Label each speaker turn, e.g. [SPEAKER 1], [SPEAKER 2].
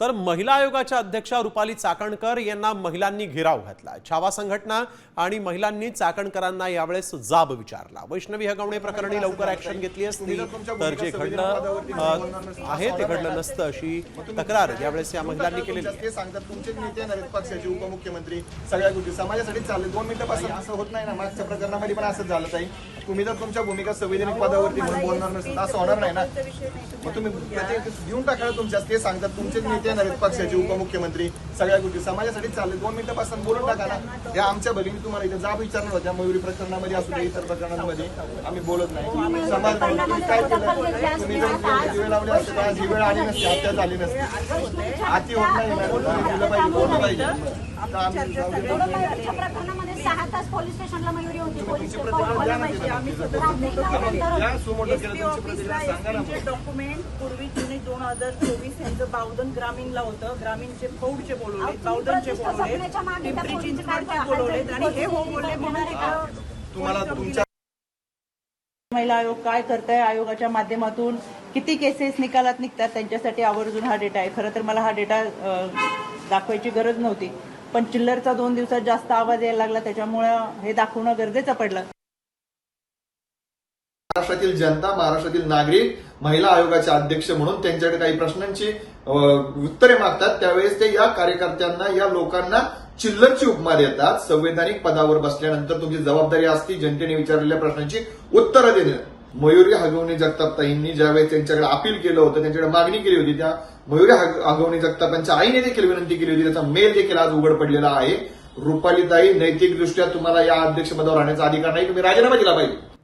[SPEAKER 1] तर महिला आयोगाच्या अध्यक्षा रुपाली चाकणकर यांना महिलांनी घेराव घातला. छावा संघटना आणि महिलांनी चाकणकरांना यावेळेस जाब विचारला. वैष्णवी हगवणे प्रकरणी लवकर ऍक्शन घेतली असती तर जे घडलं आहे ते घडलं नसतं अशी तक्रार यावेळेस या महिलांनी केलेली
[SPEAKER 2] ते सांगतात तुमचेच नेते पक्षाचे उपमुख्यमंत्री सगळ्या गोष्टी. समाजासाठी चालले. दोन मिनिटापासून असं होत नाही ना मागच्या प्रकरणामध्ये पण असं झालं नाही तुम्ही जर तुमच्या भूमिका संवैधानिक पदावरती म्हणून बोलणार नसेल असं होणार नाही ना. मग तुम्ही घेऊन देऊन टाका तुमच्या. ते सांगतात तुमचेच नेते येणार आहेत पक्षाचे उपमुख्यमंत्री सगळ्या गोष्टी समाजासाठी चालले दोन मिनिटापासून बोलून टाका ना. या आमच्या भगिनी तुम्हाला इथे जाब विचारणार होत्या मयुरी प्रकरणामध्ये असू दे इतर प्रकरणांमध्ये. आम्ही बोलत नाही. समाज नाही. तुम्ही काय केलं? तुम्ही जर दिवे लावले असते तर आज ही वेळ आली नसती हत्या झाली नसती. आती होत नाही दिलं पाहिजे बोललं पाहिजे.
[SPEAKER 3] तास पोलीस स्टेशनला मयुरी होती. पोलीस
[SPEAKER 4] डॉक्युमेंट पूर्वी जुने दोन हजार चोवीस यांचं बावधन ग्रामीणला होतं. ग्रामीणचे फौडचे बोलवले बावधनचे बोलवले पिंपरी चिंचवडचे बोलवले आणि हे हो बोलले म्हणून
[SPEAKER 2] तुम्हाला तुमच्या
[SPEAKER 4] महिला आयोग काय करत आहे आयोगाच्या माध्यमातून किती केसेस निकालात निघतात? त्यांच्यासाठी आवर्जून हा डेटा आहे. खरं तर मला हा डेटा दाखवायची गरज नव्हती. पण चिल्लरचा दोन दिवसात जास्त आवाज यायला लागला त्याच्यामुळं हे दाखवणं गरजेचं पडलं.
[SPEAKER 2] महाराष्ट्रातील जनता महाराष्ट्रातील नागरिक महिला आयोगाचे अध्यक्ष म्हणून त्यांच्याकडे काही प्रश्नांची उत्तरे मागतात. त्यावेळेस ते या कार्यकर्त्यांना या लोकांना चिल्लरची उपमा देतात. संवैधानिक पदावर बसल्यानंतर तुमची जबाबदारी असती जनतेने विचारलेल्या प्रश्नांची उत्तरं देणं. मयुरी हगवणे जगतापताईंनी ज्यावेळेस त्यांच्याकडे अपील केलं होतं त्यांच्याकडे मागणी केली होती त्या मयुरी हग- जगताप जगतापांच्या आईने देखील विनंती केली होती. त्याचा मेल देखील आज उघड पडलेला आहे. रुपालीताई नैतिकदृष्ट्या तुम्हाला या अध्यक्षपदावर राहण्याचा अधिकार नाही. तुम्ही राजीनामा दिला पाहिजे.